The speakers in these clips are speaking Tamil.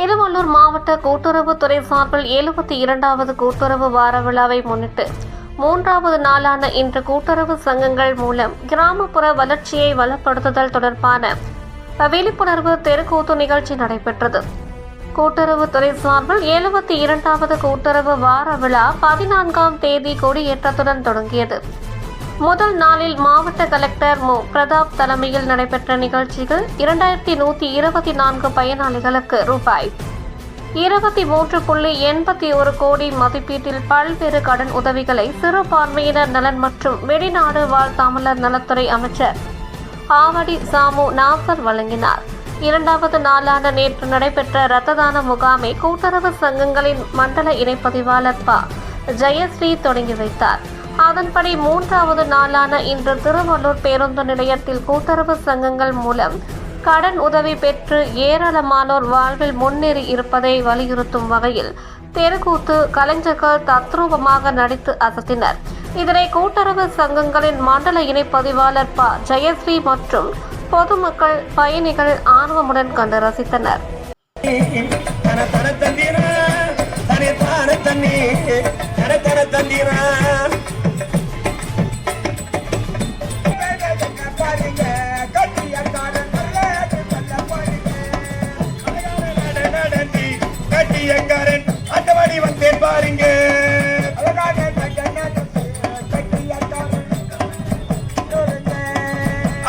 திருவள்ளூர் மாவட்ட கூட்டுறவுத்துறை சார்பில் எழுபத்தி இரண்டாவது கூட்டுறவு வார விழாவை முன்னிட்டு மூன்றாவது நாளான இன்று கூட்டுறவு சங்கங்கள் மூலம் கிராமப்புற வளர்ச்சியை வளப்படுத்துதல் தொடர்பான விழிப்புணர்வு தெருக்கூத்து நிகழ்ச்சி நடைபெற்றது. கூட்டுறவுத்துறை சார்பில் எழுபத்தி இரண்டாவது கூட்டுறவு வார விழா பதினான்காம் தேதி கொடியேற்றத்துடன் தொடங்கியது. முதல் நாளில் மாவட்ட கலெக்டர் மு. பிரதாப் தலைமையில் நடைபெற்ற நிகழ்ச்சிகள் இரண்டாயிரத்தி நூற்றி இருபத்தி நான்கு பயனாளிகளுக்கு ரூபாய் இருபத்தி மூன்று புள்ளி எண்பத்தி ஒரு கோடி மதிப்பீட்டில் பல்வேறு கடன் உதவிகளை சிறுபான்மையினர் நலன் மற்றும் வெளிநாடு வாழ் தமிழர் நலத்துறை அமைச்சர் ஆவடி சாமு நாசர் வழங்கினார். இரண்டாவது நாளான நேற்று நடைபெற்ற இரத்த தான முகாமை கூட்டுறவு சங்கங்களின் மண்டல இணைப்பதிவாளர் ப. ஜெயஸ்ரீ தொடங்கி வைத்தார். அதன்படி மூன்றாவது நாளான இன்று திருவள்ளூர் பேருந்து நிலையத்தில் கூட்டுறவு சங்கங்கள் மூலம் கடன் உதவி பெற்று ஏராளமானோர் வாழ்வில் முன்னேறி இருப்பதை வலியுறுத்தும் வகையில் தெருக்கூத்து கலைஞர்கள் தத்ரூபமாக நடித்து அசத்தினர். இதனை கூட்டுறவு சங்கங்களின் மண்டல இணைப்பதிவாளர் ப. ஜெயஸ்ரீ மற்றும் பொதுமக்கள் பயணிகள் ஆர்வமுடன் கண்டு ரசித்தனர். தன தன தந்தீரா கட்டியக்காரன் அட்டவாடி வந்தேன் பாருங்க.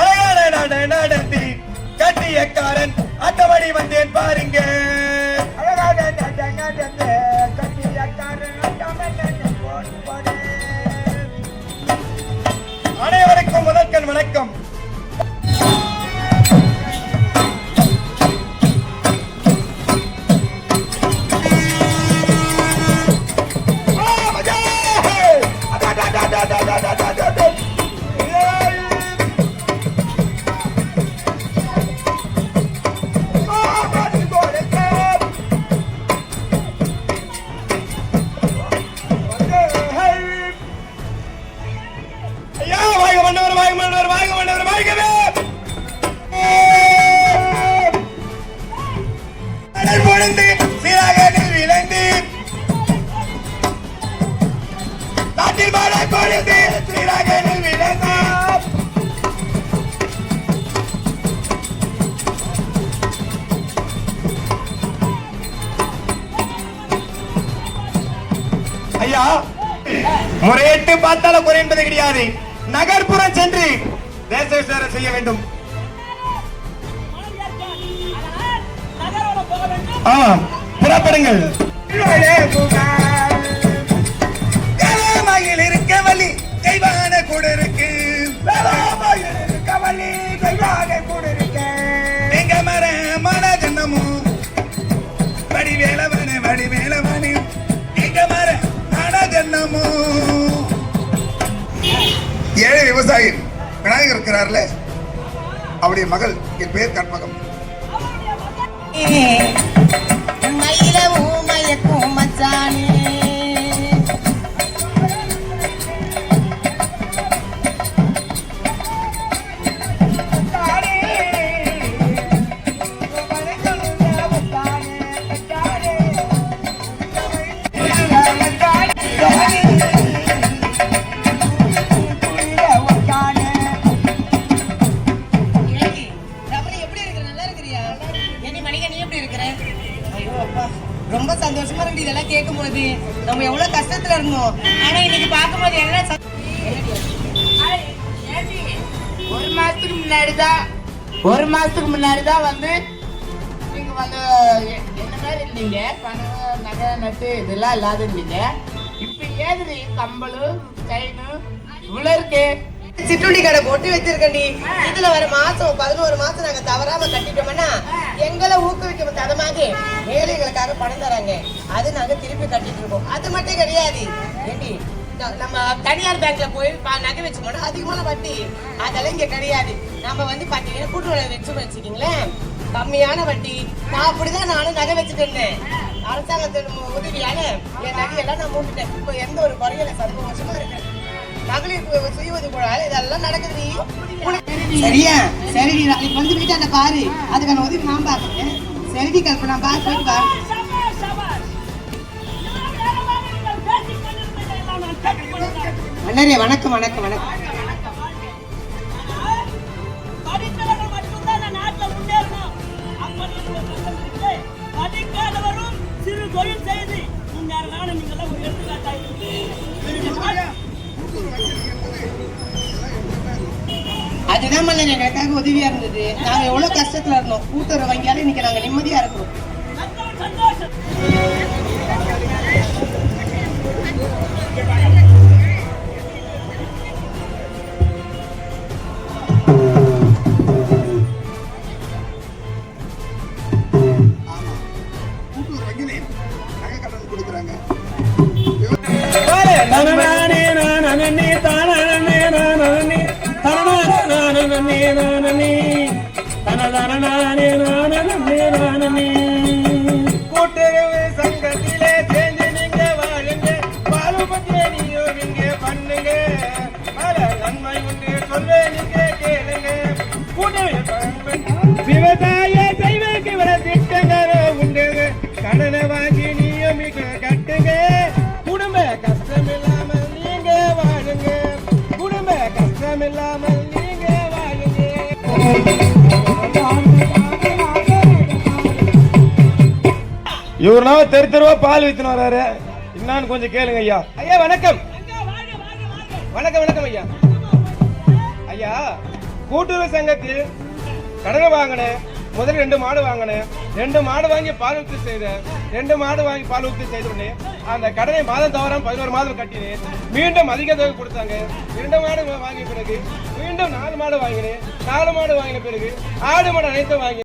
அழகான நட நடந்தி கட்டியக்காரன் அட்டவாடி வந்தேன் பாருங்க. அனைவருக்கும் முதற்கண் வணக்கம். ஐயா வாங்க மன்னவர் வாங்க மன்னவர் வாங்க மன்னவர் வாங்கவே பொழுந்து சீராகனில் விளைந்து. நாட்டில் மழை பொழுது சீராகனில் விளைந்து. ஐயா முறையிட்டு பார்த்தாலும் குறை என்பது கிடையாது. நகர்ப்புறம் சென்று தேச செய்ய வேண்டும். புறப்படுங்கள். இருக்க வழி தெய்வான கூட இருக்கு. அவருடைய மகள் என் பெயர் கண்மகம். மயில நம்ம எவ்வளவு கஷ்டத்துல இருந்தோம். ஆனா இன்னைக்கு பார்க்கும்போது என்ன ஒரு மாசத்துக்கு முன்னாடி தான் ஒரு மாசத்துக்கு முன்னாடி தான் வந்து நீங்க வந்து என்ன மாதிரி இருந்தீங்க? பணம் நகை நட்டு இதெல்லாம் இல்லாத இருந்தீங்க. இப்ப ஏது கம்பல் செயின் இவ்வளவு இருக்கு. சிற்றுண்டி கடை போட்டு வச்சிருக்கண்டி இதுல வர மாசம் பதினோரு மாசம் நாங்க தவறாம கட்டிட்டோம்னா எங்களை ஊக்குவிக்கும் தரமாக ஏழைகளுக்காக பணம் தராங்க. அது நாங்க திருப்பி கட்டிட்டு இருக்கோம். அது மட்டும் கிடையாது. ஏண்டி நம்ம தனியார் பேங்க்ல போய் நகை நகை போனா அதிகமான வட்டி. அதெல்லாம் இங்க கிடையாது. நம்ம வந்து பாத்தீங்கன்னா கூட்டுறவு வச்சு வச்சுக்கீங்களேன். கம்மியான வட்டி. நான் அப்படிதான் நானும் நகை வச்சுட்டு இருந்தேன். அரசாங்கத்தின் உதவியால என் நகையெல்லாம் நான் மூட்டுட்டேன். இப்போ எந்த ஒரு குறையில சந்தோஷமா இருக்கேன் மகளிர் சு- சுய உதவிக்குழால இதெல்லாம் நடக்குது சரியா? சரி நீ நாளைக்கு வந்து வீட்டாண்ட பாரு. அதுக்கான உதவி நான் பாக்குறேன் சரிடி கல்பனா பா போயிட்டு வா சபாஷ், சபாஷ். இவ்வளவு நேரமாக நீங்கள் பேசிக் கொண்டிருந்ததையெல்லாம் நான் கேட்டுக்கொண்டிருந்தேன். அண்ணரே வணக்கம் வணக்கம் வணக்கம். படிக்காதவரும் சிறு தொழில் செய்து அதுதான் எங்களுக்காக உதவியா இருந்தது. நாங்க எவ்வளவு கஷ்டத்துல இருந்தோம். கூட்டுற வங்கியால இன்னைக்கு நாங்க நிம்மதியா இருக்கிறோம். சந்தோஷம், நானே நானே தனதானே நானே நானே. இவருனா தெரு தெருவா பால் வித்துன்னு வராரு. என்னன்னு கொஞ்சம் கேளுங்க ஐயா. ஐயா வணக்கம். வணக்கம் வணக்கம் ஐயா. ஐயா கூட்டுறவு சங்கத்தில் கடனை வாங்கினேன். முதல்ல ரெண்டு மாடு வாங்கினேன். ரெண்டு மாடு வாங்கி பால் உற்பத்தி செய்தேன். ரெண்டு மாடு வாங்கி பால் உற்பத்தி செய்த உடனே அந்த கடனை மாதம் தவறாம பதினோரு மாதம் கட்டினேன். மீண்டும் அதிக தொகை கொடுத்தாங்க. இரண்டு மாடு வாங்கிய பிறகு மீண்டும் நாலு மாடு வாங்கினேன். நாலு மாடு வாங்கின பிறகு ஆடு மாடு அனைத்தும் வாங்கி